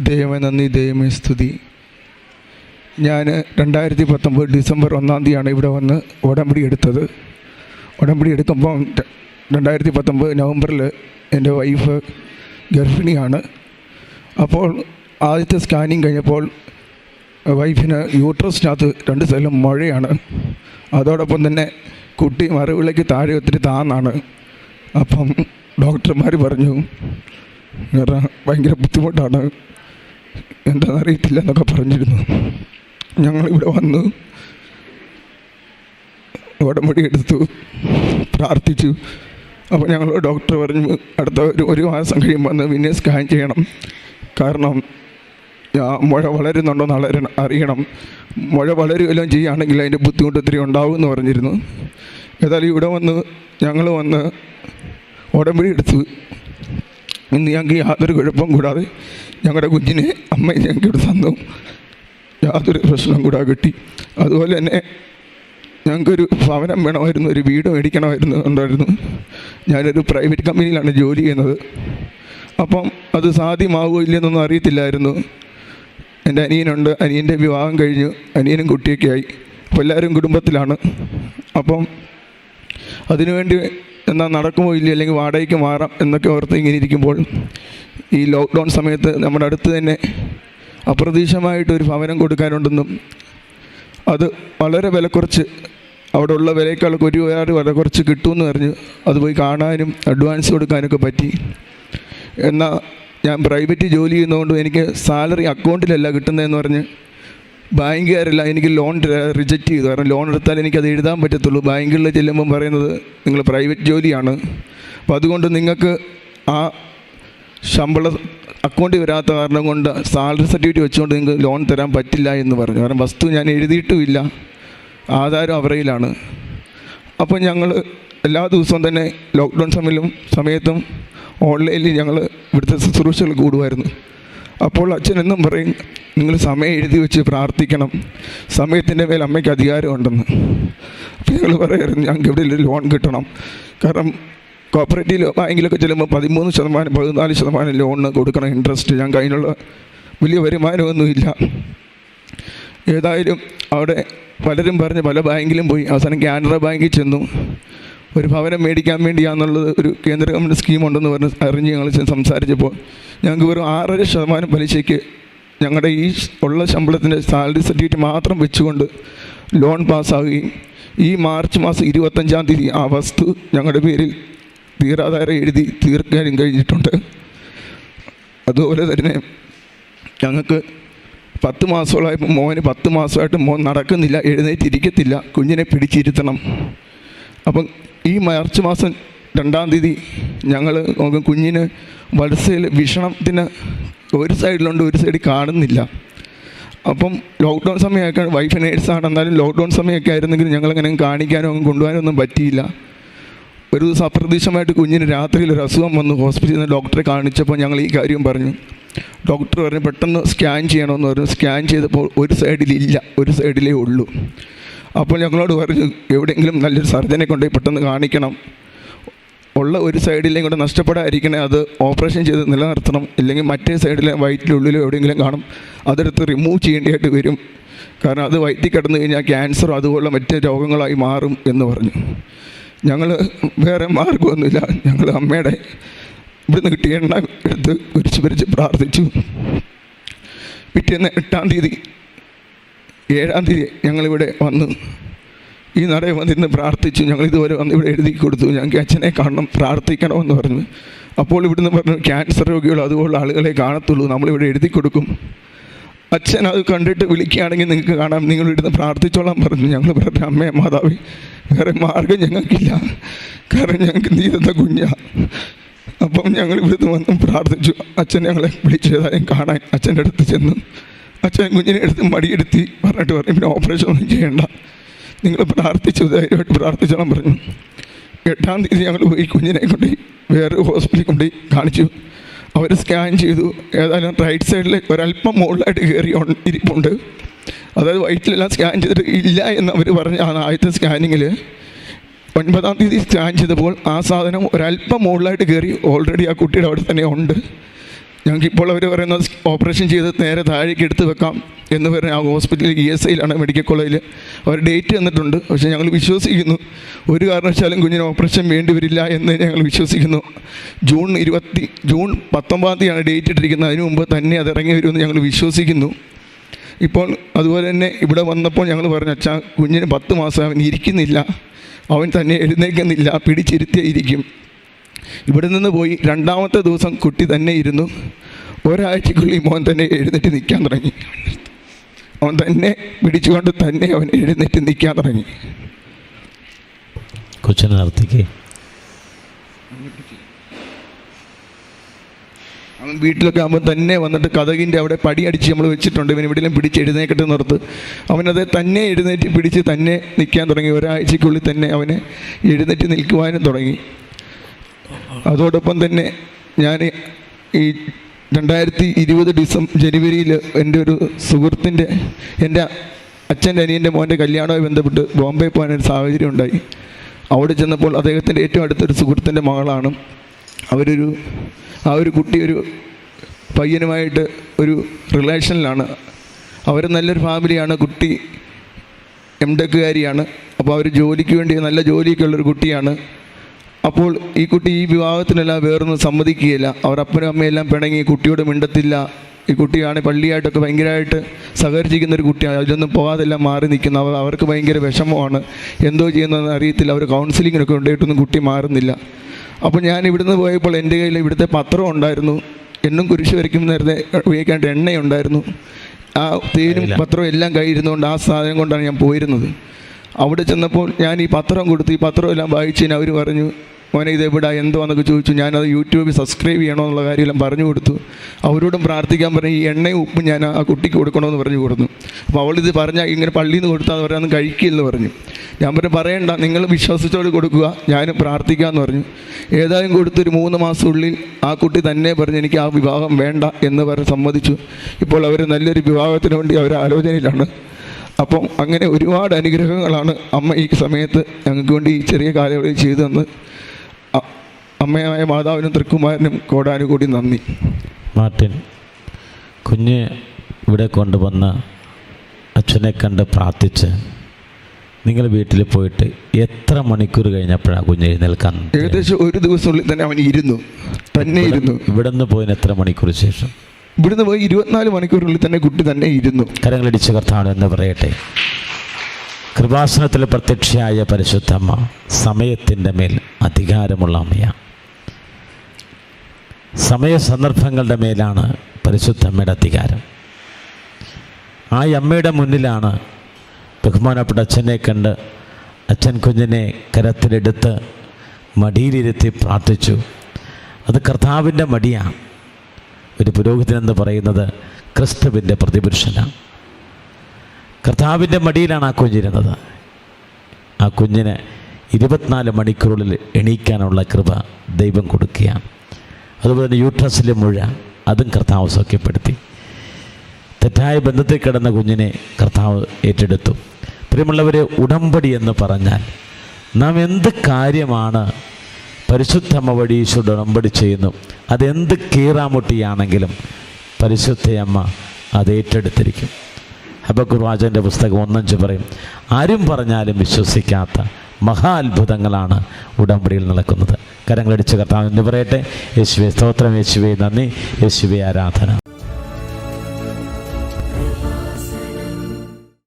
ദൈവമേ നന്ദി ദൈവമേ സ്തുതി. ഞാൻ രണ്ടായിരത്തി പത്തൊമ്പത് ഡിസംബർ ഒന്നാം തീയതിയാണ് ഇവിടെ വന്ന് ഉടമ്പടി എടുത്തത്. ഉടമ്പടി എടുക്കുമ്പം രണ്ടായിരത്തി പത്തൊമ്പത് നവംബറിൽ എന്റെ വൈഫ് ഗർഭിണിയാണ്. അപ്പോൾ ആദ്യത്തെ സ്കാനിങ് കഴിഞ്ഞപ്പോൾ വൈഫിന് യൂട്രസിനകത്ത് രണ്ട് സ്ഥലം മഴയാണ്. അതോടൊപ്പം തന്നെ കുട്ടി മറവിളയ്ക്ക് താഴെ ഒത്തിരി താന്നാണ്. അപ്പം ഡോക്ടർമാർ പറഞ്ഞു ഭയങ്കര ബുദ്ധിമുട്ടാണ്. എന്താണെന്ന് അറിയത്തില്ല എന്നൊക്കെ പറഞ്ഞിരുന്നു. ഞങ്ങളിവിടെ വന്നു. ഉടമ്പടി എടുത്തു. പ്രാർത്ഥിച്ചു. അപ്പോൾ ഞങ്ങൾ ഡോക്ടർ പറഞ്ഞു അടുത്ത ഒരു ഒരു മാസം കഴിയുമ്പോൾ വന്ന് പിന്നെ സ്കാൻ ചെയ്യണം. കാരണം മുഴ വളരുന്നുണ്ടോ എന്ന് വളരെ അറിയണം. മുഴ വളരുകയെല്ലാം ചെയ്യുകയാണെങ്കിൽ അതിന്റെ ബുദ്ധിമുട്ട് ഒത്തിരി ഉണ്ടാവും എന്ന് പറഞ്ഞിരുന്നു. ഏതായാലും ഇവിടെ വന്ന് ഞങ്ങൾ വന്ന് ഉടമ്പടി എടുത്തു. ഇന്ന് ഞങ്ങൾക്ക് യാതൊരു കുഴപ്പം കൂടാതെ ഞങ്ങളുടെ കുഞ്ഞിനെ അമ്മ ഞങ്ങൾക്ക് ഇവിടെ തന്നു. യാതൊരു പ്രശ്നം കൂടാതെ കിട്ടി. അതുപോലെ തന്നെ ഞങ്ങൾക്കൊരു ഭവനം വേണമായിരുന്നു ഒരു വീട് മേടിക്കണമായിരുന്നു ഉണ്ടായിരുന്നു. ഞാനൊരു പ്രൈവറ്റ് കമ്പനിയിലാണ് ജോലി ചെയ്യുന്നത്. അപ്പം അത് സാധ്യമാവുമോ ഇല്ലെന്നൊന്നും അറിയത്തില്ലായിരുന്നു. എന്റെ അനിയനുണ്ട് അനിയന്റെ വിവാഹം കഴിഞ്ഞു അനിയനും കുട്ടിയൊക്കെ ആയി അപ്പോൾ എല്ലാവരും കുടുംബത്തിലാണ്. അപ്പം അതിനുവേണ്ടി എന്നാൽ നടക്കുമോ ഇല്ല അല്ലെങ്കിൽ വാടകയ്ക്ക് മാറാം എന്നൊക്കെ ഓർത്ത് ഇങ്ങനെ ഇരിക്കുമ്പോൾ ഈ ലോക്ക്ഡൗൺ സമയത്ത് നമ്മുടെ അടുത്ത് തന്നെ അപ്രതീക്ഷിതമായിട്ട് ഒരു ഭവനം കൊടുക്കാനുണ്ടെന്നും അത് വളരെ വില കുറച്ച് അവിടെ ഉള്ള വിലയേക്കാളൊക്കെ ഒരു വേറെ വില കുറച്ച് കിട്ടുമെന്ന് പറഞ്ഞ് അത് പോയി കാണാനും അഡ്വാൻസ് കൊടുക്കാനൊക്കെ പറ്റി. എന്നാൽ ഞാൻ പ്രൈവറ്റ് ജോലി ചെയ്യുന്നതുകൊണ്ട് എനിക്ക് സാലറി അക്കൗണ്ടിലല്ല കിട്ടുന്നതെന്ന് പറഞ്ഞ് ബാങ്കുകാരല്ല എനിക്ക് ലോൺ റിജക്റ്റ് ചെയ്തു. കാരണം ലോൺ എടുത്താൽ എനിക്കത് എഴുതാൻ പറ്റത്തുള്ളൂ. ബാങ്കുകളിൽ ചെല്ലുമ്പം പറയുന്നത് നിങ്ങൾ പ്രൈവറ്റ് ജോലിയാണ്. അപ്പോൾ അതുകൊണ്ട് നിങ്ങൾക്ക് ആ ശമ്പള അക്കൗണ്ടിൽ വരാത്ത കാരണം കൊണ്ട് സാലറി സർട്ടിഫിക്കറ്റ് വെച്ചുകൊണ്ട് നിങ്ങൾക്ക് ലോൺ തരാൻ പറ്റില്ല എന്ന് പറഞ്ഞു. കാരണം വസ്തു ഞാൻ എഴുതിയിട്ടുമില്ല. ആധാരം അവരയിലാണ്. അപ്പോൾ ഞങ്ങൾ എല്ലാ ദിവസവും തന്നെ ലോക്ക്ഡൗൺ സമയത്തും സമയത്തും ഓൺലൈനിൽ ഞങ്ങൾ ഇവിടുത്തെ ശുശ്രൂഷകൾ കൂടുമായിരുന്നു. അപ്പോൾ അച്ഛൻ എന്നും പറയും നിങ്ങൾ സമയം എഴുതി വെച്ച് പ്രാർത്ഥിക്കണം. സമയത്തിന്റെ മേൽ അമ്മയ്ക്ക് അധികാരമുണ്ടെന്ന് അപ്പോൾ ഞങ്ങൾ പറയായിരുന്നു ഞങ്ങൾക്ക് ഇവിടെ ലോൺ കിട്ടണം. കാരണം കോപ്പറേറ്റീവ് ബാങ്കിലൊക്കെ ചെല്ലുമ്പോൾ പതിമൂന്ന് ശതമാനം പതിനാല് ശതമാനം ലോണിന് കൊടുക്കണം ഇൻട്രസ്റ്റ് ഞങ്ങൾക്ക് അതിനുള്ള വലിയ വരുമാനമൊന്നുമില്ല ഏതായാലും അവിടെ പലരും പറഞ്ഞ് പല ബാങ്കിലും പോയി. അവസാനം കാനറ ബാങ്കിൽ ചെന്നു. ഒരു ഭവനം മേടിക്കാൻ വേണ്ടിയാണെന്നുള്ളത് ഒരു കേന്ദ്ര ഗവൺമെന്റ് സ്കീമുണ്ടെന്ന് പറഞ്ഞ് അറിഞ്ഞ് ഞങ്ങൾ സംസാരിച്ചപ്പോൾ ഞങ്ങൾക്ക് വെറും ആറര ശതമാനം പലിശയ്ക്ക് ഞങ്ങളുടെ ഈ ഉള്ള ശമ്പളത്തിന്റെ സാലറി സർട്ടിഫിക്കറ്റ് മാത്രം വെച്ചുകൊണ്ട് ലോൺ പാസ്സാവുകയും ഈ മാർച്ച് മാസം ഇരുപത്തഞ്ചാം തീയതി ആ വസ്തു ഞങ്ങളുടെ പേരിൽ തീരാധാരം എഴുതി തീർക്കാനും കഴിഞ്ഞിട്ടുണ്ട്. അതുപോലെ തന്നെ ഞങ്ങൾക്ക് പത്ത് മാസമായപ്പോൾ മോന് പത്ത് മാസമായിട്ട് മോൻ നടക്കുന്നില്ല എഴുന്നേറ്റിരിക്കത്തില്ല കുഞ്ഞിനെ പിടിച്ചിരുത്തണം. അപ്പം ഈ മാർച്ച് മാസം രണ്ടാം തീയതി ഞങ്ങൾ നോക്കും കുഞ്ഞിന് വലസയിൽ വിഷണത്തിന് ഒരു സൈഡിലുണ്ട് ഒരു സൈഡിൽ കാണുന്നില്ല. അപ്പം ലോക്ക്ഡൗൺ സമയമൊക്കെ വൈഫ് നേഴ്സാണ് എന്നാലും ലോക്ക്ഡൗൺ സമയമൊക്കെ ആയിരുന്നെങ്കിൽ ഞങ്ങളങ്ങനെ കാണിക്കാനോ കൊണ്ടുപോകാനോ ഒന്നും പറ്റിയില്ല. ഒരു ദിവസം അപ്രതീക്ഷമായിട്ട് കുഞ്ഞിന് രാത്രിയിൽ ഒരു അസുഖം വന്ന്. ഹോസ്പിറ്റലിൽ നിന്ന് ഡോക്ടറെ കാണിച്ചപ്പോൾ ഞങ്ങൾ ഈ കാര്യം പറഞ്ഞു. ഡോക്ടർ പറഞ്ഞു പെട്ടെന്ന് സ്കാൻ ചെയ്യണമെന്ന് പറഞ്ഞു. സ്കാൻ ചെയ്തപ്പോൾ ഒരു സൈഡിലില്ല ഒരു സൈഡിലേ ഉള്ളൂ. അപ്പോൾ ഞങ്ങളോട് പറഞ്ഞു എവിടെയെങ്കിലും നല്ലൊരു സർജനെ കൊണ്ടുപോയി പെട്ടെന്ന് കാണിക്കണം. ഉള്ള ഒരു സൈഡിലേയും കൂടെ നഷ്ടപ്പെടാതിരിക്കണേ അത് ഓപ്പറേഷൻ ചെയ്ത് നിലനിർത്തണം. ഇല്ലെങ്കിൽ മറ്റേ സൈഡിലെ വയറ്റിനുള്ളിലോ എവിടെയെങ്കിലും കാണും. അതെടുത്ത് റിമൂവ് ചെയ്യേണ്ടതായിട്ട് വരും. കാരണം അത് വയറ്റിൽ കിടന്നു കഴിഞ്ഞാൽ ക്യാൻസർ അതുപോലുള്ള മറ്റേ രോഗങ്ങളായി മാറും എന്ന് പറഞ്ഞു. ഞങ്ങൾ വേറെ മാർഗമൊന്നുമില്ല ഞങ്ങൾ അമ്മയുടെ ഇവിടുന്ന് കിട്ടിയ എണ്ണ എടുത്ത് കുരിച്ച് പിരിച്ച് പ്രാർത്ഥിച്ചു. പിറ്റേന്ന് എട്ടാം തീയതി ഏഴാം തീയതി ഞങ്ങളിവിടെ വന്ന് ഈ നടയിൽ വന്നിരുന്ന് പ്രാർത്ഥിച്ചു. ഞങ്ങൾ ഇതുവരെ വന്ന് ഇവിടെ എഴുതി കൊടുത്തു. ഞങ്ങൾക്ക് അച്ഛനെ കാണണം പ്രാർത്ഥിക്കണമെന്ന് പറഞ്ഞു. അപ്പോൾ ഇവിടുന്ന് പറഞ്ഞു ക്യാൻസർ രോഗികൾ അതുപോലുള്ള ആളുകളെ കാണത്തുള്ളൂ. നമ്മളിവിടെ എഴുതി കൊടുക്കും. അച്ഛൻ അത് കണ്ടിട്ട് വിളിക്കുകയാണെങ്കിൽ നിങ്ങൾക്ക് കാണാം. നിങ്ങൾ ഇവിടുന്ന് പ്രാർത്ഥിച്ചോളാം പറഞ്ഞു. ഞങ്ങൾ പറഞ്ഞു അമ്മേ മാതാവി വേറെ മാർഗം ഞങ്ങൾക്കില്ല. കാരണം ഞങ്ങൾക്ക് നീ തന്ന കുഞ്ഞാ. അപ്പം ഞങ്ങൾ ഇവിടുന്ന് വന്ന് പ്രാർത്ഥിച്ചു. അച്ഛൻ ഞങ്ങളെ വിളിച്ചതായും കാണാൻ അച്ഛന്റെ അടുത്ത് ചെന്നു അച്ഛൻ കുഞ്ഞിനെ എടുത്ത് മടിയെടുത്തി പറഞ്ഞിട്ട് പറഞ്ഞു പിന്നെ ഓപ്പറേഷൻ ഒന്നും ചെയ്യേണ്ട. നിങ്ങൾ പ്രാർത്ഥിച്ചു ധൈര്യമായിട്ട് പ്രാർത്ഥിച്ചോളാൻ പറഞ്ഞു. എട്ടാം തീയതി ഞങ്ങൾ പോയി കുഞ്ഞിനെ കൊണ്ട് വേറെ ഹോസ്പിറ്റലിൽ കൊണ്ട് കാണിച്ചു. അവർ സ്കാൻ ചെയ്തു. ഏതായാലും റൈറ്റ് സൈഡിൽ ഒരല്പം മുകളിലായിട്ട് കയറി ഇരിപ്പുണ്ട്. അതായത് വയറ്റിലെല്ലാം സ്കാൻ ചെയ്തിട്ട് ഇല്ല എന്ന് അവർ പറഞ്ഞ ആ ആദ്യത്തെ സ്കാനിങ്ങിൽ ഒൻപതാം തീയതി സ്കാൻ ചെയ്തപ്പോൾ ആ സാധനം ഒരല്പം മുകളിലായിട്ട് കയറി ഓൾറെഡി ആ കുട്ടിയുടെ അവിടെ തന്നെ ഉണ്ട്. ഞങ്ങൾക്കിപ്പോൾ അവർ പറയുന്നത് ഓപ്പറേഷൻ ചെയ്ത് നേരെ താഴേക്ക് എടുത്ത് വെക്കാം എന്ന് പറഞ്ഞ ആ ഹോസ്പിറ്റലിൽ ഇ എസ് ഐയിലാണ് മെഡിക്കൽ കോളേജിൽ അവർ ഡേറ്റ് തന്നിട്ടുണ്ട്. പക്ഷേ ഞങ്ങൾ വിശ്വസിക്കുന്നു. ഒരു കാരണവശാലും കുഞ്ഞിന് ഓപ്പറേഷൻ വേണ്ടി വരില്ല എന്ന് ഞങ്ങൾ വിശ്വസിക്കുന്നു. ജൂൺ ഇരുപത്തി ജൂൺ പത്തൊമ്പതാം തീയതിയാണ് ഡേറ്റ് ഇട്ടിരിക്കുന്നത്. അതിന് മുമ്പ് തന്നെ അത് ഇറങ്ങി വരുമെന്ന് ഞങ്ങൾ വിശ്വസിക്കുന്നു. ഇപ്പോൾ അതുപോലെ തന്നെ ഇവിടെ വന്നപ്പോൾ ഞങ്ങൾ പറഞ്ഞു അച്ഛാ കുഞ്ഞിന് പത്ത് മാസം അവൻ ഇരിക്കുന്നില്ല. അവൻ തന്നെ എഴുന്നേൽക്കുന്നില്ല. പിടിച്ചിരുത്തിയേ ഇരിക്കും ഇവിടെ നിന്ന് പോയി രണ്ടാമത്തെ ദിവസം കുട്ടി തന്നെ ഇരുന്നു. ഒരാഴ്ചക്കുള്ളിൽ മോൻ തന്നെ എഴുന്നേറ്റ് നിൽക്കാൻ തുടങ്ങി. അവൻ തന്നെ പിടിച്ചുകൊണ്ട് തന്നെ അവൻ എഴുന്നേറ്റ് നിൽക്കാൻ തുടങ്ങി. കൊച്ചിനെ നിർത്തിക്കേ. അവൻ വീട്ടിലൊക്കെ ആകുമ്പോൾ തന്നെ വന്നിട്ട് കഥകിന്റെ അവിടെ പടി അടിച്ച് നമ്മൾ വെച്ചിട്ടുണ്ട്. ഇവൻ എവിടെയെങ്കിലും പിടിച്ച് എഴുന്നേക്കട്ടെ നിർത്ത് അവനത് തന്നെ എഴുന്നേറ്റ് പിടിച്ച് തന്നെ നിൽക്കാൻ തുടങ്ങി. ഒരാഴ്ചക്കുള്ളിൽ തന്നെ അവന് എഴുന്നേറ്റ് നിൽക്കുവാനും തുടങ്ങി. അതോടൊപ്പം തന്നെ ഞാൻ ഈ രണ്ടായിരത്തി ഇരുപത് ഡിസംബർ ജനുവരിയിൽ എന്റെ ഒരു സുഹൃത്തിന്റെ എന്റെ അച്ഛന്റെ അനിയന്റെ മോന്റെ കല്യാണവുമായി ബന്ധപ്പെട്ട് ബോംബെ ഒരു സാഹചര്യം ഉണ്ടായി. അവിടെ ചെന്നപ്പോൾ അദ്ദേഹത്തിന്റെ ഏറ്റവും അടുത്തൊരു സുഹൃത്തിന്റെ മകളാണ്. അവരൊരു ആ ഒരു കുട്ടി ഒരു പയ്യനുമായിട്ട് ഒരു റിലേഷനിലാണ്. അവർ നല്ലൊരു ഫാമിലിയാണ്. കുട്ടി എം ടെക്കുകാരിയാണ് അപ്പോൾ അവർ ജോലിക്ക് വേണ്ടി നല്ല ജോലിയൊക്കെ ഉള്ളൊരു കുട്ടിയാണ്. അപ്പോൾ ഈ കുട്ടി ഈ വിവാഹത്തിനെല്ലാം വേറൊന്നും സമ്മതിക്കുകയില്ല. അവർ അപ്പനും അമ്മയെല്ലാം പിണങ്ങി കുട്ടിയോട് മിണ്ടത്തില്ല. ഈ കുട്ടിയാണ് പള്ളിയായിട്ടൊക്കെ ഭയങ്കരമായിട്ട് സഹകരിച്ചിരിക്കുന്ന ഒരു കുട്ടിയാണ്. അതിലൊന്നും പോകാതെല്ലാം മാറി നിൽക്കുന്നു. അവർ അവർക്ക് ഭയങ്കര വിഷമമാണ്. എന്തോ ചെയ്യുന്നതെന്ന് അറിയത്തില്ല. അവർ കൗൺസിലിങ്ങിനൊക്കെ ഉണ്ടായിട്ടൊന്നും കുട്ടി മാറുന്നില്ല. അപ്പോൾ ഞാൻ ഇവിടുന്ന് പോയപ്പോൾ എന്റെ കയ്യിൽ ഇവിടുത്തെ പത്രം ഉണ്ടായിരുന്നു. എണ്ണും കുരിശ് വരയ്ക്കും നേരത്തെ ഉപയോഗിക്കേണ്ട എണ്ണയുണ്ടായിരുന്നു. ആ തേനും പത്രവും എല്ലാം കയ്യിരുന്നുകൊണ്ട് ആ സാധനം കൊണ്ടാണ് ഞാൻ പോയിരുന്നത്. അവിടെ ചെന്നപ്പോൾ ഞാൻ ഈ പത്രം കൊടുത്തു ഈ പത്രം എല്ലാം വായിച്ചതിന് അവർ പറഞ്ഞു മോനെ ഇത് എവിടെ? എന്തുവാന്നൊക്കെ ചോദിച്ചു. ഞാനത് യൂട്യൂബിൽ സബ്സ്ക്രൈബ് ചെയ്യണമെന്നുള്ള കാര്യമെല്ലാം പറഞ്ഞു കൊടുത്തു. അവരോടും പ്രാർത്ഥിക്കാൻ പറഞ്ഞു ഈ എണ്ണയും ഉപ്പും ഞാൻ ആ കുട്ടിക്ക് കൊടുക്കണമെന്ന് പറഞ്ഞു കൊടുത്തു. അപ്പോൾ അവളിത് പറഞ്ഞാൽ ഇങ്ങനെ പള്ളിയിൽ നിന്ന് കൊടുത്താൽ പറയാമെന്ന് കഴിക്കില്ലെന്ന് പറഞ്ഞു. ഞാൻ പറഞ്ഞു പറയണ്ട നിങ്ങൾ വിശ്വാസത്തോട് കൊടുക്കുക. ഞാനും പ്രാർത്ഥിക്കാമെന്ന് പറഞ്ഞു. ഏതായാലും കൊടുത്തൊരു മൂന്ന് മാസമുള്ളിൽ ആ കുട്ടി തന്നെ പറഞ്ഞ് എനിക്ക് ആ വിവാഹം വേണ്ട എന്ന് പറഞ്ഞ് സമ്മതിച്ചു. ഇപ്പോൾ അവർ നല്ലൊരു വിവാഹത്തിന് വേണ്ടി അവർ ആലോചനയിലാണ്. അപ്പം അങ്ങനെ ഒരുപാട് അനുഗ്രഹങ്ങളാണ് അമ്മ ഈ സമയത്ത് ഞങ്ങൾക്ക് വേണ്ടി ഈ ചെറിയ കാലയളവിൽ ചെയ്തു തന്ന് അമ്മയായ മാതാവിനും തൃക്കുമാരനും കോടാനുകൂടി നന്ദി. മാർട്ടിൻ കുഞ്ഞ് ഇവിടെ കൊണ്ടുവന്ന് അച്ഛനെ കണ്ട് പ്രാർത്ഥിച്ച് നിങ്ങൾ വീട്ടിൽ പോയിട്ട് എത്ര മണിക്കൂർ കഴിഞ്ഞപ്പോഴാണ് കുഞ്ഞ് എഴുന്നേൽക്കാൻ ഏകദേശം ഒരു ദിവസമുള്ളിൽ തന്നെ അവൻ ഇരുന്നു. തന്നെ ഇരുന്നു. ഇവിടെ നിന്ന് പോയതിന് എത്ര മണിക്കൂർ ശേഷം? ഇവിടുന്ന് പോയി ഇരുപത്തിനാല് മണിക്കൂറിനുള്ളിൽ തന്നെ കുട്ടി തന്നെ ഇരുന്നു. കരങ്ങളടിച്ച് കർത്താവ് എന്ന് പറയട്ടെ. കൃപാസനത്തിൽ പ്രത്യക്ഷയായ പരിശുദ്ധമ്മ സമയത്തിന്റെ മേൽ അധികാരമുള്ള അമ്മയാണ് സമയ സന്ദർഭങ്ങളുടെ മേലാണ് പരിശുദ്ധമ്മയുടെ അധികാരം. ആ അമ്മയുടെ മുന്നിലാണ് ബഹുമാനപ്പെട്ട അച്ഛനെ കണ്ട് അച്ഛൻ കുഞ്ഞിനെ കരത്തിലെടുത്ത് മടിയിലിരുത്തി പ്രാർത്ഥിച്ചു. അത് കർത്താവിന്റെ മടിയാണ്. ഒരു പുരോഹിതൻ എന്ന് പറയുന്നത് ക്രിസ്തുവിന്റെ പ്രതിപുരുഷനാണ്. കർത്താവിന്റെ മടിയിലാണ് ആ കുഞ്ഞിരുന്നത് ആ കുഞ്ഞിന് ഇരുപത്തിനാല് മണിക്കൂറിൽ എണീക്കാനുള്ള കൃപ ദൈവം കൊടുക്കുകയാണ്. അതുപോലെ തന്നെ യൂട്രസിലെ മുഴ അതും കർത്താവ് സൗഖ്യപ്പെടുത്തി. തെറ്റായ ബന്ധത്തിൽ കിടന്ന കുഞ്ഞിനെ കർത്താവ് ഏറ്റെടുത്തു. പ്രിയമുള്ളവരെ ഉടമ്പടി എന്ന് പറഞ്ഞാൽ നാം എന്ത് കാര്യമാണ് പരിശുദ്ധമ്മ വഴി ഈശോയുടെ ഉടമ്പടി ചെയ്യുന്നു അതെന്ത് കീറാമുട്ടിയാണെങ്കിലും പരിശുദ്ധയമ്മ അത് ഏറ്റെടുത്തിരിക്കും. ഹബക്കുർവാചന്റെ പുസ്തകം ഒന്നഞ്ച് പറയും. ആരും പറഞ്ഞാലും വിശ്വസിക്കാത്ത മഹാ അത്ഭുതങ്ങളാണ് ഉടമ്പടിയിൽ നടക്കുന്നത്. കരങ്ങളടിച്ച് എന്ന് പറയട്ടെ. യേശുവെ സ്തോത്രം യേശുവെ നന്ദി യേശുവെ ആരാധന.